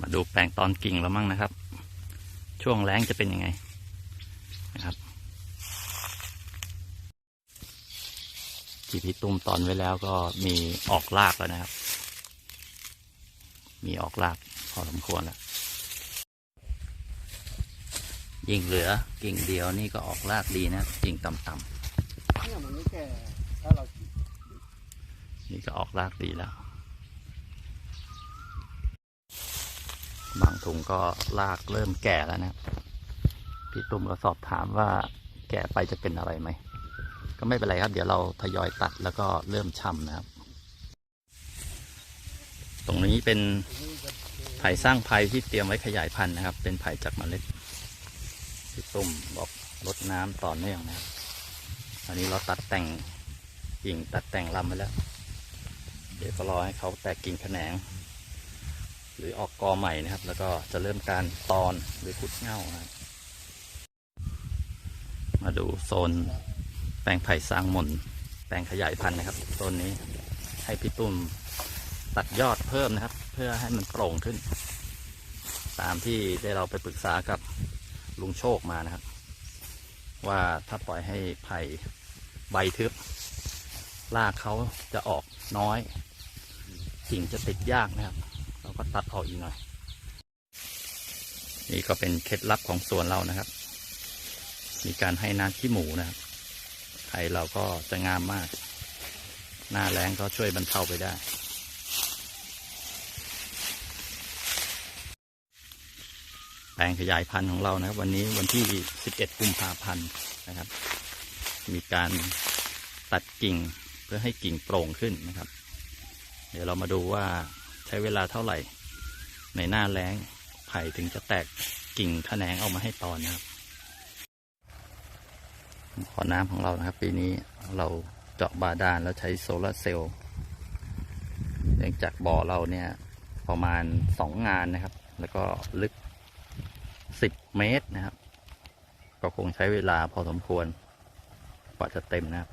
มาดูแปลงตอนกิ่งแล้วมั่งนะครับ ช่วงแล้งจะเป็นยังไงนะครับที่พี่ตุ้มตอนไว้แล้วก็มีออกรากแล้วนะครับ มีออกรากพอสมควรแล้วยิ่งเหลือกิ่งเดียวนี่ก็ออกรากดีนะกิ่งต่ำเนี่ยมันไม่แก่ถ้าเราๆนี่ก็ออกรากดีแล้ว บางถุงก็รากเริ่มแก่แล้วนะครับพี่ตุ้มก็สอบถามว่าแก่ไปจะเป็นอะไรไหม ก็ไม่เป็นไรครับ เดี๋ยวเราทยอยตัดแล้วก็เริ่มช่ำนะครับ ตรงนี้เป็นไผ่สร้างไผ่ที่เตรียมไว้ขยายพันธุ์นะครับ เป็นไผ่จากเมล็ดพี่ตุ้มบอกรดน้ำต่อเนื่องนะครับอันนี้เราตัดแต่งกิ่งตัดแต่งลำไปแล้ว เดี๋ยวก็รอให้เขาแตกกิ่งแขนง หรือออกกอใหม่นะครับ แล้วก็จะเริ่มการตอนหรือขุดเง่านะครับมาดูโซนแปลงไผ่สร้างมนแปลงขยายพันธุ์นะครับต้นนี้ให้พี่ตุ้มตัดยอดเพิ่มนะครับ เพื่อให้มันโปร่งขึ้น ตามที่ได้เราไปปรึกษากับลุงโชคมานะครับ ว่าถ้าปล่อยให้ไผ่ใบทึบรากเขาจะออกน้อยกิ่งจะติดยากนะครับ ก็ตัดออกอีกหน่อย นี่ก็เป็นเคล็ดลับของสวนเรานะครับ มีการให้น้ำขี้หมูนะครับไผ่เราก็จะงามมาก หน้าแรงก็ช่วยบรรเทาไปได้ แปลงขยายพันธุ์ของเรานะครับ วันนี้วันที่ 11 กุมภาพันธ์นะครับ มีการตัดกิ่งเพื่อให้กิ่งโปร่งขึ้นนะครับ เดี๋ยวเรามาดูว่า ช้เวลาเท่าไหร่ ในหน้าแล้งไผ่ถึงจะแตกกิ่งแขนงออกมาให้ตอนนะครับขอน้ำของเรานะครับ ปีนี้เราเจาะบาดาลแล้วใช้โซลาร์เซลล์เนื่องจากบ่อเราเนี่ยประมาณสองงานนะครับ แล้วก็ลึกสิบเมตรนะครับ ก็คงใช้เวลาพอสมควรกว่าจะเต็มนะครับ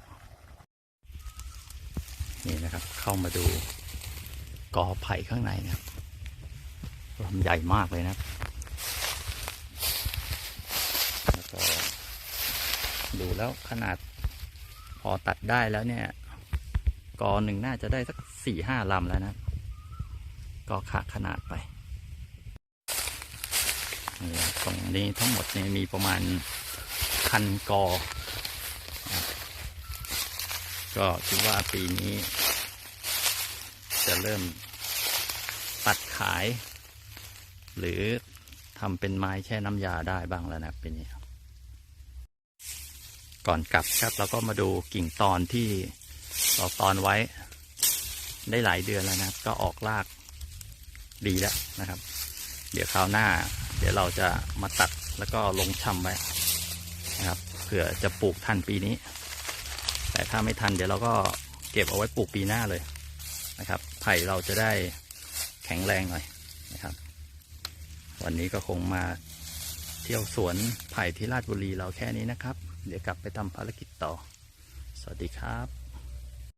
นี่นะครับเข้ามาดู กอไผ่ข้างในนะครับลำใหญ่มากเลยนะครับ แล้วก็ดูแล้วขนาดพอตัดได้แล้วเนี่ย กอหนึ่งน่าจะได้สักสี่ห้าลำแล้วนะ ก็ขาดขนาดไปตรงนี้ทั้งหมดเนี่ยมีประมาณพันกอ ก็คิดว่าปีนี้ จะเริ่มตัดขาย หรือทำเป็นไม้แช่น้ำยาได้บ้างแล้วนะเป็นนี้ก่อนกลับครับเราก็มาดูกิ่งตอนที่เราตอนไว้ได้หลายเดือนแล้วนะครับ ก็ออกรากดีแล้วนะครับ เดี๋ยวคราวหน้า เดี๋ยวเราจะมาตัดแล้วก็ลงช่ำไว้นะครับเผื่อจะปลูกทันปีนี้ แต่ถ้าไม่ทันเดี๋ยวเราก็เก็บเอาไว้ปลูกปีหน้าเลย นะครับ ไผ่เราจะได้แข็งแรงหน่อยนะครับ วันนี้ก็คงมาเที่ยวสวนไผ่ที่ราชบุรีเราแค่นี้นะครับ เดี๋ยวกลับไปทำภารกิจต่อ สวัสดีครับ